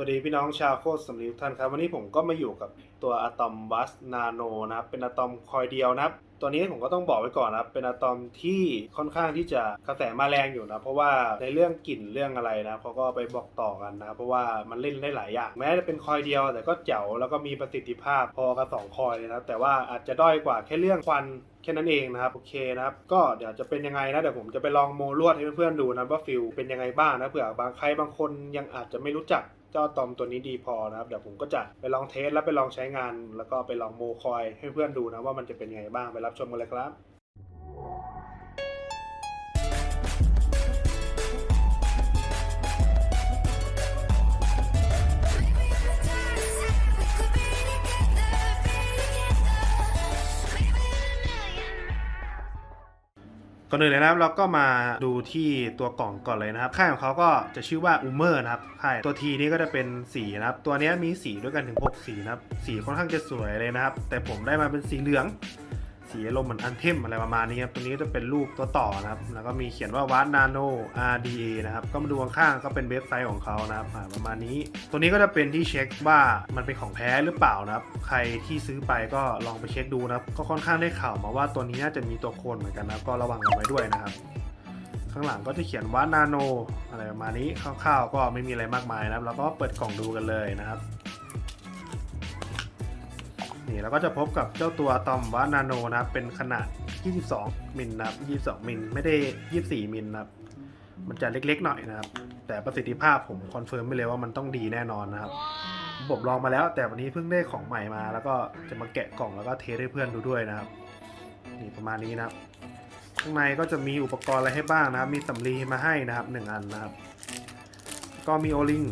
วัสดีพี่น้องชาวโคตรสำลีทุกท่านครับวันนี้ผมก็มาอยู่กับตัวอะตอมบัสนาโนนะครับเป็นอะตอมคอยเดียวนะครับตัวนี้ผมก็ต้องบอกไว้ก่อนนะครับเป็นอะตอมที่ค่อนข้างที่จะกระแสมาแรงอยู่นะเพราะว่าในเรื่องกลิ่นเรื่องอะไรนะเขาก็ไปบอกต่อกันนะเพราะว่ามันเล่นได้หลายอย่างแม้จะเป็นคอยเดียวแต่ก็เจ๋วแล้วก็มีประสิทธิภาพพอกับสองคอยเลยนะแต่ว่าอาจจะด้อยกว่าแค่เรื่องควัน ค่นั้นเองนะครับโอเคนะครับก็เดี๋ยวจะเป็นยังไงนะเดี๋ยวผมจะไปลองโมลวดให้เพื่อนๆดูนะว่าฟิลเป็นยังไงบ้างนะเผื่อบางใครบางคนยังอาจจะไม่รู้จักเจ้าตอมตัวนี้ดีพอนะครับเดี๋ยวผมก็จะไปลองเทสแล้วไปลองใช้งาน แล้วก็ไปลองโมคอยให้เพื่อนดูนะว่ามันจะเป็นยังไงบ้างไปรับชมกันเลยครับ ก่อนอื่นเลยนะครับเราก็มาดูที่ตัวกล่องก่อนเลยนะครับ ค่ายของเขาก็จะชื่อว่าอูเมอร์นะครับค่ายตัวทีนี้ก็จะเป็นสีนะครับ ตัวนี้มีสีด้วยกันถึง 6 สีนะครับ สีค่อนข้างจะสวยเลยนะครับ แต่ผมได้มาเป็นสีเหลือง สีอารมเหมือนอันเทมอะไรประมาณนี้ครับตัวนี้จะเป็นรูปตัวต่อนะครับ แล้วก็มีเขียนว่าวัดนาโน RDA นะครับ ก็มาดูข้างๆก็เป็นเว็บไซต์ของเขานะครับประมาณนี้ ตัวนี้ก็จะเป็นที่เช็คว่ามันเป็นของแท้หรือเปล่านะครับ ใครที่ซื้อไปก็ลองไปเช็คดูนะครับ ก็ค่อนข้างได้ข่าวมาว่าตัวนี้น่าจะมีตัวโคลนเหมือนกันนะครับ ก็ระวังเอาไว้ด้วยนะครับ ข้างหลังก็จะเขียนว่านาโนอะไรประมาณนี้คร่าวๆ ก็ไม่มีอะไรมากมายนะครับ แล้วก็เปิดกล่องดูกันเลยนะครับ นี่เราก็จะพบกับเจ้าตัวตอมวานาโนนะครับเป็นขนาด 22 มิลนะครับ22 มิลไม่ได้ 24 มิลนะครับมันจะเล็กๆหน่อยนะครับ แต่ประสิทธิภาพผมคอนเฟิร์มไปเลยว่ามันต้องดีแน่นอนนะครับผมลองมาแล้ว แต่วันนี้เพิ่งได้ของใหม่มา แล้วก็จะมาแกะกล่องแล้วก็เทให้เพื่อนดูด้วยนะครับ นี่ประมาณนี้นะครับ ข้างในก็จะมีอุปกรณ์อะไรให้บ้างนะครับ มีสำลีมาให้นะครับหนึ่งอันนะครับ ก็มีโอลิง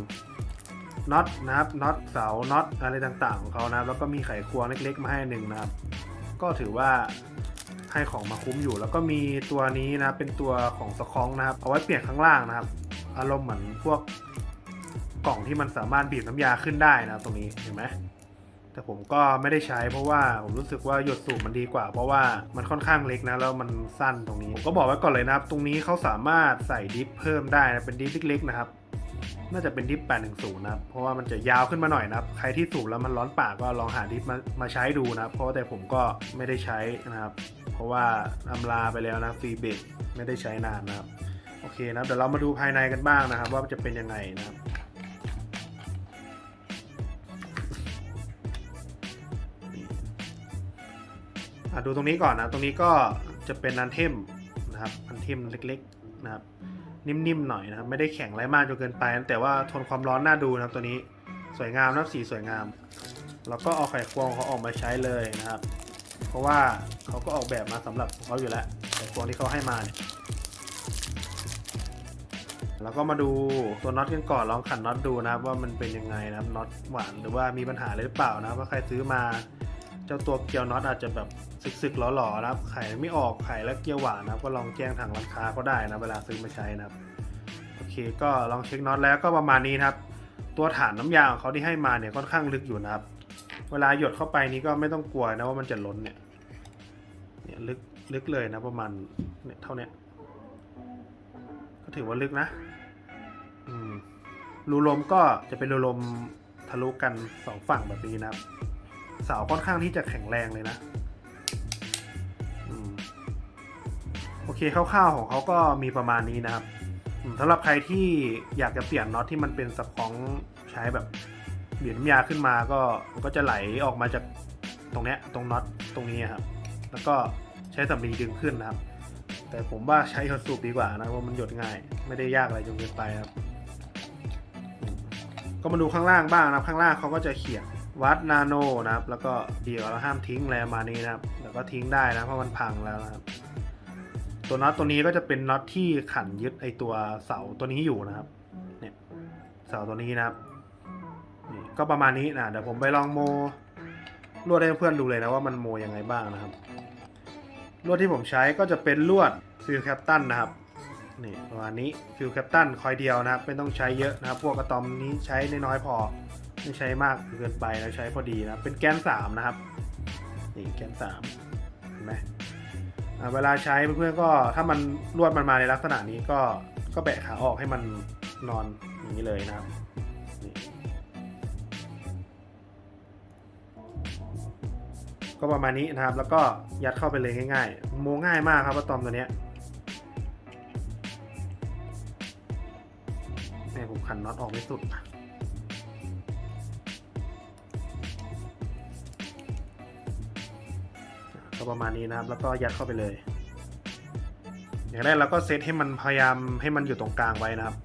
น็อตนะครับน็อตเสาน็อตอะไรต่างๆของเขานะครับแล้วก็มีไขควงเล็ก ๆ มาให้หนึ่งนะครับ ก็ถือว่าให้ของมาคุ้มอยู่ แล้วก็มีตัวนี้นะเป็นตัวของสคองนะครับเอาไว้เปลี่ยนข้างล่างนะครับ อารมณ์เหมือนพวกกล่องที่มันสามารถบีบน้ำยาขึ้นได้นะตรงนี้เห็นไหมแต่ผมก็ไม่ได้ใช้เพราะว่าผมรู้สึกว่าหยดสูบมันดีกว่า เพราะว่ามันค่อนข้างเล็กนะแล้วมันสั้นตรงนี้ผมก็บอกไว้ก่อนเลยนะครับ ตรงนี้เขาสามารถใส่ดิฟเพิ่มได้นะเป็นดิฟเล็กๆนะครับ น่าจะเป็นดิฟ810นะครับ เพราะว่ามันจะยาวขึ้นมาหน่อยนะครับ ใครที่สูบแล้วมันร้อนปากก็ลองหาดิฟมามาใช้ดูนะครับ เพราะแต่ผมก็ไม่ได้ใช้นะครับ เพราะว่าอำลาไปแล้วนะฟรีเบรกไม่ได้ใช้นานนะครับ โอเคนะครับเดี๋ยวเรามาดูภายในกันบ้างนะครับ ว่าจะเป็นยังไงนะครับดูตรงนี้ก่อนนะ ตรงนี้ก็จะเป็นอันเทมนะครับ อันเทมเล็กๆนะครับ นิ่มๆหน่อยนะครับไม่ได้แข็งไรมากจนเกินไป แต่ว่าทนความร้อนน่าดูนะครับตัวนี้สวยงามนะครับสีสวยงาม แล้วก็เอาไขควงเขาออกมาใช้เลยนะครับ เพราะว่าเขาก็ออกแบบมาสำหรับเขาอยู่แล้วไขควงที่เขาให้มาเนี่ยแล้วก็มาดูตัวน็อตกันก่อนลองขันน็อตดูนะครับว่ามันเป็นยังไงนะครับน็อตหวานหรือว่ามีปัญหาหรือเปล่านะครับว่าใครซื้อมา เจ้าตัวเกียวน็อตอาจจะแบบ สึกๆหล่อๆนะครับไข่ไม่ออกไข่แล้วเกียวหวานนะครับ ก็ลองแจ้งทางร้านค้าก็ได้นะเวลาซื้อมาใช้นะครับโอเคก็ลองเช็คน็อตแล้วก็ประมาณนี้นะครับ ตัวฐานน้ำยาของเขาที่ให้มาเนี่ยค่อนข้างลึกอยู่นะครับ เวลาหยดเข้าไปนี้ก็ไม่ต้องกลัวนะว่ามันจะล้นเนี่ยเนี่ยลึกลึกเลยนะประมาณเนี่ยเท่าเนี้ยก็ถือว่าลึกนะอืมรูลมก็จะเป็นรูลมทะลุกันสองฝั่งแบบนี้นะครับเสาค่อนข้างที่จะแข็งแรงเลยนะ เคคร่าวๆของเขาก็มีประมาณนี้นะครับสำหรับใครที่อยากจะเปลี่ยนน็อตที่มันเป็นสปองใช้แบบเบีบน้ำยาขึ้นมาก็มันก็จะไหลออกมาจากตรงเนี้ยตรงน็อตตรงนี้ครับ แล้วก็ใช้สำลีดึงขึ้นนะครับ แต่ผมว่าใช้หยดสูบดีกว่านะเพราะมันหยดง่าย ไม่ได้ยากอะไรจนเกินไปครับ ก็มาดูข้างล่างบ้างนะข้างล่างเขาก็จะเขียนวัดนาโนนะครับ แล้วก็เดีกว่าเราห้ามทิ้งอะไรมานี้นะครับ แล้วก็ทิ้งได้นะเพราะมันพังแล้วนะครับ ตัวน็อตตัวนี้ก็จะเป็นน็อตที่ขันยึดไอตัวเสาตัวนี้อยู่นะครับ เนี่ยเสาตัวนี้นะครับนี่ก็ประมาณนี้นะเดี๋ยวผมไปลองโมลวดให้เพื่อนดูเลยนะว่ามันโมยังไงบ้างนะครับ ลวดที่ผมใช้ก็จะเป็นลวดฟิลแคปตันนะครับนี่ประมาณนี้ฟิลแคปตันคอยเดียวนะครับไม่ต้องใช้เยอะนะครับ พวกกระตอมนี้ใช้น้อยพอไม่ใช้มากเกินไปแล้วใช้พอดีนะเป็นแกนสามนะครับนี่แกนสามเห็นไหม เวลาใช้เพื่อนก็ถ้ามันลวดมันมาในลักษณะนี้ก็ก็แบะขาออกให้มันนอนอย่างนี้เลยนะครับก็ประมาณนี้นะครับ แล้วก็ยัดเข้าไปเลยง่ายๆ โมง่ายมากครับว่าตอมตัวเนี้ยเนี่ผมขันน็อตออกไม่สุดนะ ประมาณนี้นะครับ แล้วก็ยัดเข้าไปเลย อย่างแรกเราก็เซตให้มันพยายามให้มันอยู่ตรงกลางไว้นะครับ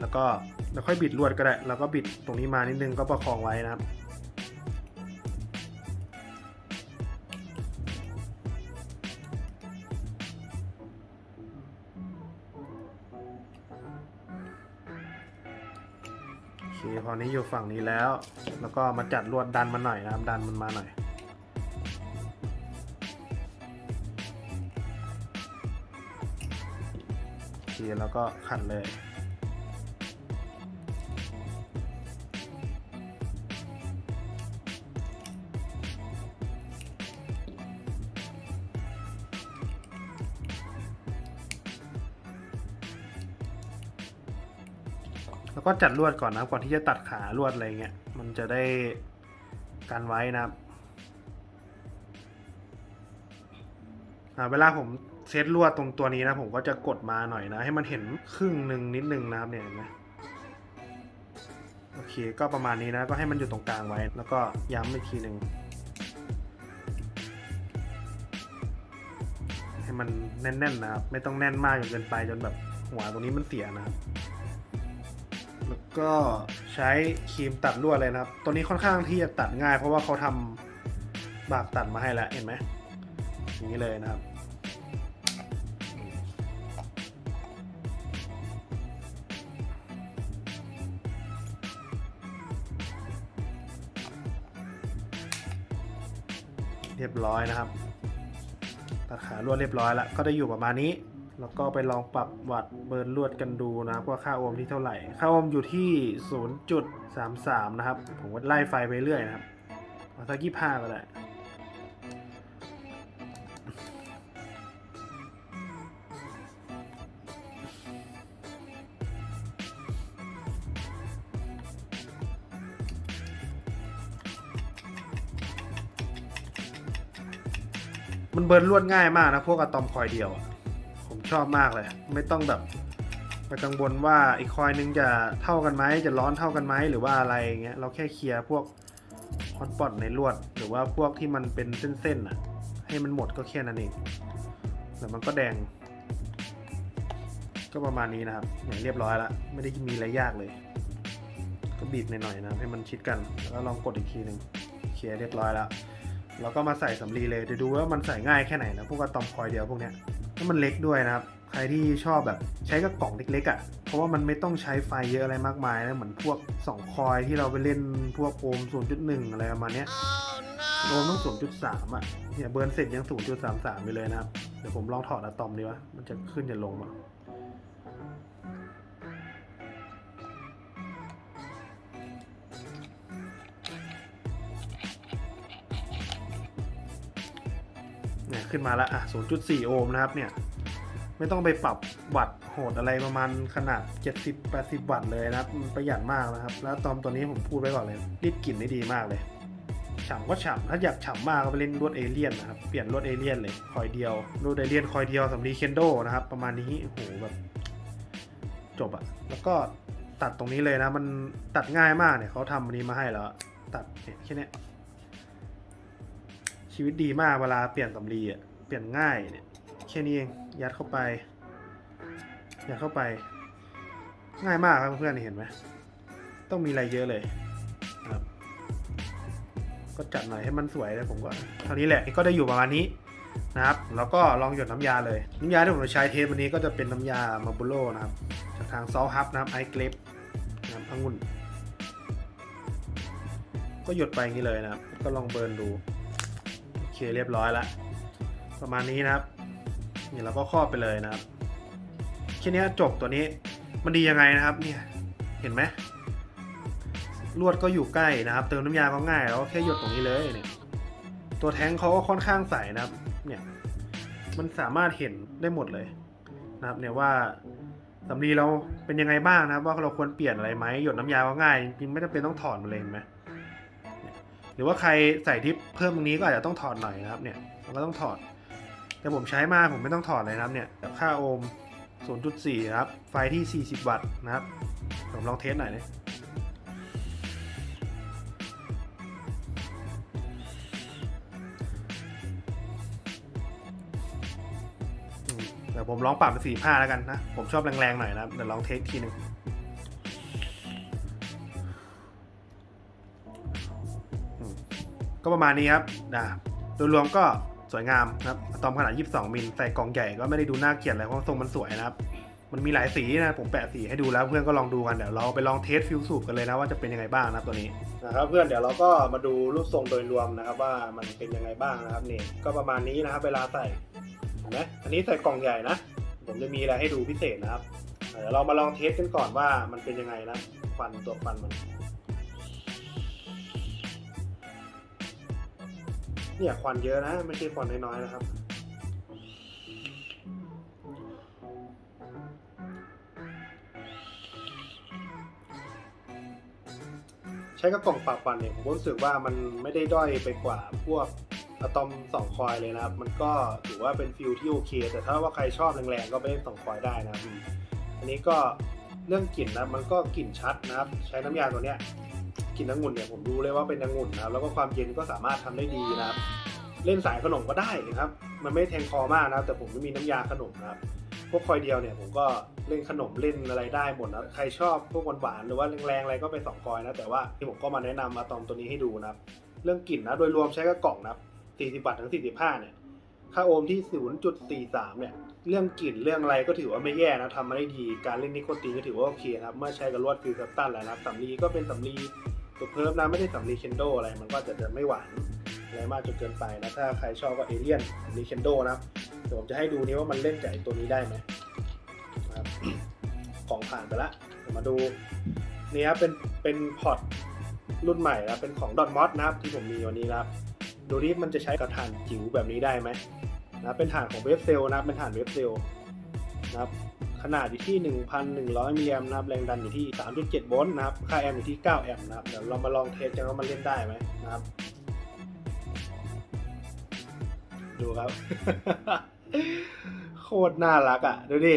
แล้วก็แล้วค่อยบิดลวดก็ได้ แล้วก็บิดตรงนี้มานิดนึงก็ประคองไว้นะครับคพอนี้อยู่ฝั่งนี้แล้ว แล้วก็มาจัดลวดดันมันหน่อยนะครับ ดันมันมาหน่อย โอเคแล้วก็ขันเลย แล้วก็จัดลวดก่อนนะก่อนที่จะตัดขาลวดอะไรเงี้ยมันจะได้กันไว้นะครับเวลาผม เซตลวดตรงตัวนี้นะ ผมก็จะกดมาหน่อยนะ ให้มันเห็นครึ่งหนึ่งนิดนึงนะครับเนี่ยเห็นไหมโอเคก็ประมาณนี้นะก็ให้มันอยู่ตรงกลางไว้ แล้วก็ย้ำอีกทีหนึ่งให้มันแน่นๆนะครับ ไม่ต้องแน่นมากจนเกินไปจนแบบหัวตรงนี้มันเสียนะครับแล้วก็ใช้ครีมตัดลวดเลยนะครับ ตัวนี้ค่อนข้างที่จะตัดง่าย เพราะว่าเขาทำบากตัดมาให้แล้วเห็นไหมอย่างนี้เลยนะครับ เรียบร้อยนะครับตัดขาลวดเรียบร้อยแล้วก็ได้อยู่ประมาณนี้ แล้วก็ไปลองปรับวัดเบิร์นลวดกันดูนะครับว่าค่าโอห์มที่เท่าไหร่ ค่าโอห์มอยู่ที่ 0.33 นะครับ ผมก็ไล่ไฟไปเรื่อยนะครับเอาสักยี่ห้าก็ได้ มันเบิร์นลวดง่ายมากนะพวกอะตอมคอยเดียว ผมชอบมากเลย ไม่ต้องแบบไปกังวลว่าอีกคอยนึงจะเท่ากันไหมจะร้อนเท่ากันไหมหรือว่าอะไรเงี้ยเราแค่เคลียร์พวกฮอตปอตในลวด หรือว่าพวกที่มันเป็นเส้นๆอะ ให้มันหมดก็แค่นั้นเองแต่มันก็แดง ก็ประมาณนี้นะครับอย่างเรียบร้อยแล้วไม่ได้มีอะไรยากเลย ก็บีบหน่อยๆนะให้มันชิดกัน แล้วลองกดอีกทีหนึ่งเคลียร์เรียบร้อยแล้ว เราก็มาใส่สำลีเลยเดี๋ยวดูว่ามันใส่ง่ายแค่ไหนนะพวกอะตอมคอยเดียวพวกเนี้ยแล้วมันเล็กด้วยนะครับ ใครที่ชอบแบบใช้กระป๋องเล็กๆอะ่ะ เพราะว่ามันไม่ต้องใช้ไฟเยอะอะไรมากมายนะเหมือนพวก 2 คอยที่เราไปเล่นพวกโอห์ม0.1 อะไรประมาณเนี้ยโอมต้อง 0.3 อะเนี่ยเบิร์นเสร็จยัง 0.33ไปเลยนะครับ เดี๋ยวผมลองถอดอะตอมดีวะมันจะขึ้นจะลงอะ ขึ้นมาแล้วอะ 0.4 โอห์มนะครับเนี่ย ไม่ต้องไปปรับวัตต์โหดอะไรประมาณขนาด 70-80 วัตต์เลยนะครับประหยัดมากนะครับ แล้วตอมตัวนี้ผมพูดไว้ก่อนเลยรีดกลิ่นได้ดีมากเลยฉ่ำก็ฉ่ำถ้าอยากฉ่ำมากก็ไปเล่นลวดเอเลี่ยนนะครับ เปลี่ยนลวดเอเลี่ยนเลย คอยเดียวลวดเอเลี่ยนคอยเดียวสำลีเคนโดนะครับ ประมาณนี้โหแบบ จบอะแล้วก็ตัดตรงนี้เลยนะ มันตัดง่ายมากเนี่ยเขาทำอันนี้มาให้แล้ว ตัดเนี่ยแค่นี้ ชีวิตดีมากเวลาเปลี่ยนสำลีอะเปลี่ยนง่ายเนี่ยแค่นี้เองยัดเข้าไป ยัดเข้าไป ง่ายมากครับเพื่อนๆเห็นไหมต้องมีอะไรเยอะเลยนะครับ ก็จัดหน่อยให้มันสวยเลยผมก็เท่านี้แหละก็ได้อยู่ประมาณนี้นะครับ แล้วก็ลองหยดน้ำยาเลย น้ำยาที่ผมจะใช้เทปวันนี้ก็จะเป็นน้ำยามาบูโ o นะครับจากทางซอลฮับนะครับไอเกรปนะครับองุ่นก็หยดไปอย่างนี้เลยนะครับ ก็ลองเบิร์นดู เคเรียบร้อยแล้วประมาณนี้นะครับนี่เราก็ครอบไปเลยนะครับแค่นี้จบตัวนี้มันดียังไงนะครับ เนี่ยเห็นไหมลวดก็อยู่ใกล้นะครับ เติมน้ำยาก็ง่ายแล้วแค่หยดตรงนี้เลยเนี่ยตัวแท้งเขาก็ค่อนข้างใสนะครับ เนี่ยมันสามารถเห็นได้หมดเลยนะครับ เนี่ยว่าสำลีเราเป็นยังไงบ้างนะครับ ว่าเราควรเปลี่ยนอะไรไหมหยดน้ำยาก็ง่ายจริงๆไม่จำเป็นต้องถอดมันเลยเห็นไหม หรือว่าใครใส่ทิปเพิ่มตรงนี้ก็อาจจะต้องถอดหน่อยนะครับเนี่ยมันก็ต้องถอด แต่ผมใช้มาผมไม่ต้องถอดเลยนะครับเนี่ยค่าโอห์ม0.4นะครับ ไฟที่ 40 วัตต์นะครับ ผมลองเทสหน่อยเลยเดี๋ยวผมลองปรับเป็น45 แล้วกันนะ ผมชอบแรงๆหน่อยนะครับ เดี๋ยวลองเทสทีหนึ่ง ก็ประมาณนี้ครับนะโดยรวมก็สวยงามนะครับอะตอมขนาด 22 มิลใส่กล่องใหญ่ก็ไม่ได้ดูน่าเกลียดอะไรเพราะทรงมันสวยนะครับ มันมีหลายสีนะผมแปะสีให้ดูแล้วเพื่อนก็ลองดูกันเดี๋ยวเราไปลองเทสฟิวสูบกันเลยนะว่าจะเป็นยังไงบ้างนะครับตัวนี้นะครับเพื่อนเดี๋ยวเราก็มาดูรูปทรงโดยรวมนะครับว่ามันเป็นยังไงบ้างนะครับนี่ก็ประมาณนี้นะครับเวลาใส่เห็นไหมอันนี้ใส่กล่องใหญ่นะ ผมจะมีอะไรให้ดูพิเศษนะครับเดี๋ยวเรามาลองเทสกันก่อนว่ามันเป็นยังไงนะควันตัวควันมัน เนี่ยควันเยอะนะ ไม่ใช่ควันน้อยๆนะครับ ใช้กับกล่องปราบควันเนี่ยผมรู้สึกว่ามันไม่ได้ด้อยไปกว่าพวกอะตอมสองคอยเลยนะครับ มันก็ถือว่าเป็นฟิลที่โอเค แต่ถ้าว่าใครชอบแรงๆก็ไปเล่นสองคอยได้นะครับอันนี้ก็เรื่องกลิ่นนะมันก็กลิ่นชัดนะครับ ใช้น้ำยาตัวเนี้ย กินองุ่นเนี่ยผมรู้เลยว่าเป็นองุ่นนะครับแล้วก็ความเย็นก็สามารถทำได้ดีนะครับเล่นสายขนมก็ได้นะครับ มันไม่แทงคอมากนะครับ แต่ผมไม่มีน้ำยาขนมนะครับพวกคอยเดียวเนี่ยผมก็เล่นขนมเล่นอะไรได้หมดนะใครชอบพวกหวานๆหรือว่าแรงๆอะไรก็ไปสองคอยนะแต่ว่าที่ผมก็มาแนะนำมาตอมตัวนี้ให้ดูนะครับเรื่องกลิ่นนะโดยรวมใช้กับกล่องนะครับ40บาทถึง 45เนี่ยค่าโอห์มที่ 0.43 เนี่ย เรื่องกลิ่นเรื่องอะไรก็ถือว่าไม่แย่นะทำมาได้ดี การเล่นนิโคตินก็ถือว่าโอเคนะครับ เมื่อใช้กับลวดฟิลเซปตันแล้วนะครับสำลีก็เป็นสำลี ตัวเพิ่มนะไม่ได้สำลีเคนโดอะไรมันก็จะจะไม่หวานอะไรมากจนเกินไปนะถ้าใครชอบก็เอเลียนสำลีเคนโดนะครับเดี๋ยวผมจะให้ดูนี้ว่ามันเล่นกับไอตัวนี้ได้ไหมครับของผ่านไปละเดี๋ยวมาดูนี่ครับเป็นเป็นพอร์ตรุ่นใหม่นะเป็นของดอทมอสนะครับที่ผมมีวันนี้นะครับดูนี่มันจะใช้กับถ่านจิ๋วแบบนี้ได้ไหมนะเป็นถ่านของเวฟเซลนะเป็นถ่านเวฟเซลนะครับ ขนาดอยู่ที่ 1,100มิลลิแอมป์นะครับแรงดันอยู่ที่ 3.7 โวลต์นะครับค่าแอมป์อยู่ที่ 9 แอมป์นะครับเดี๋ยวเรามาลองเทสกันว่ามันเล่นได้ไหมนะครับ ดูครับ โคตรน่ารักอะ ดูดิ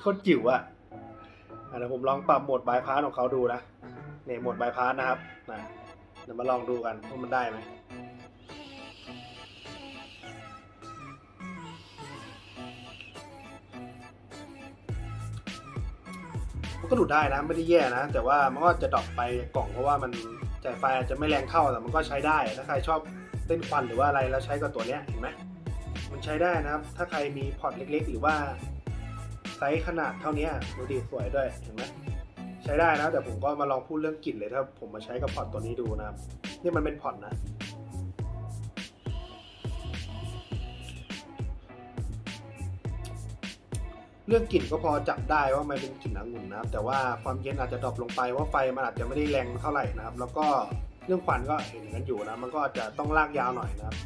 โคตรจิ๋วอะอะเดี๋ยวผมลองปรับโหมดบายพาสของเขาดูนะเนี่ยโหมดบายพาสนะครับนะเดี๋ยวมาลองดูกันว่ามันได้ไหม มันก็ดูดได้นะไม่ได้แย่นะ แต่ว่ามันก็จะดรอปไปกล่องเพราะว่ามันจ่ายไฟอาจจะไม่แรงเท่าแต่มันก็ใช้ได้ถ้าใครชอบเต้นควันหรือว่าอะไรแล้วใช้กับตัวเนี้ยเห็นไหมมันใช้ได้นะครับ ถ้าใครมีพอร์ตเล็ก ๆ หรือว่าไซส์ขนาดเท่านี้ดูดีสวยด้วยเห็นไหมใช้ได้นะแต่ผมก็มาลองพูดเรื่องกลิ่นเลยถ้าผมมาใช้กับพอร์ตตัวนี้ดูนะครับนี่มันเป็นพอร์ตนะ เรื่องกลิ่นก็พอจับได้ว่ามันเป็นกลิ่นองุ่นนะครับ แต่ว่าความเย็นอาจจะดรอปลงไปว่าไฟมันอาจจะไม่ได้แรงเท่าไหร่นะครับ แล้วก็เรื่องควันก็เห็นกันอยู่นะมันก็อาจจะต้องลากยาวหน่อยนะครับ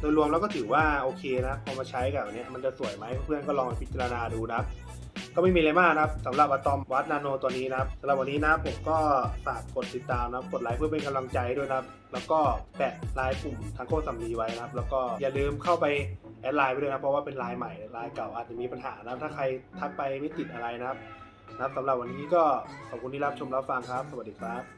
โดยรวมแล้วก็ถือว่าโอเคนะพอมาใช้กับอันเนี้ยมันจะสวยไหมเพื่อนก็ลองพิจารณาดูนะครับ ก็ไม่มีอะไรมากนะครับสำหรับอะตอมวัดนาโนตัวนี้นะครับสำหรับวันนี้นะผมก็ฝากกดติดตามนะครับกดไลค์เพื่อเป็นกำลังใจด้วยนะครับ แล้วก็แปะไลน์กลุ่มทางโคตรสำลีไว้นะครับ แล้วก็อย่าลืมเข้าไปแอดไลน์ไปด้วยนะเพราะว่าเป็นไลน์ใหม่ไลน์เก่าอาจจะมีปัญหานะครับ ถ้าใครทักไปไม่ติดอะไรนะครับนะครับสำหรับวันนี้ก็ขอบคุณที่รับชมรับฟังครับ สวัสดีครับ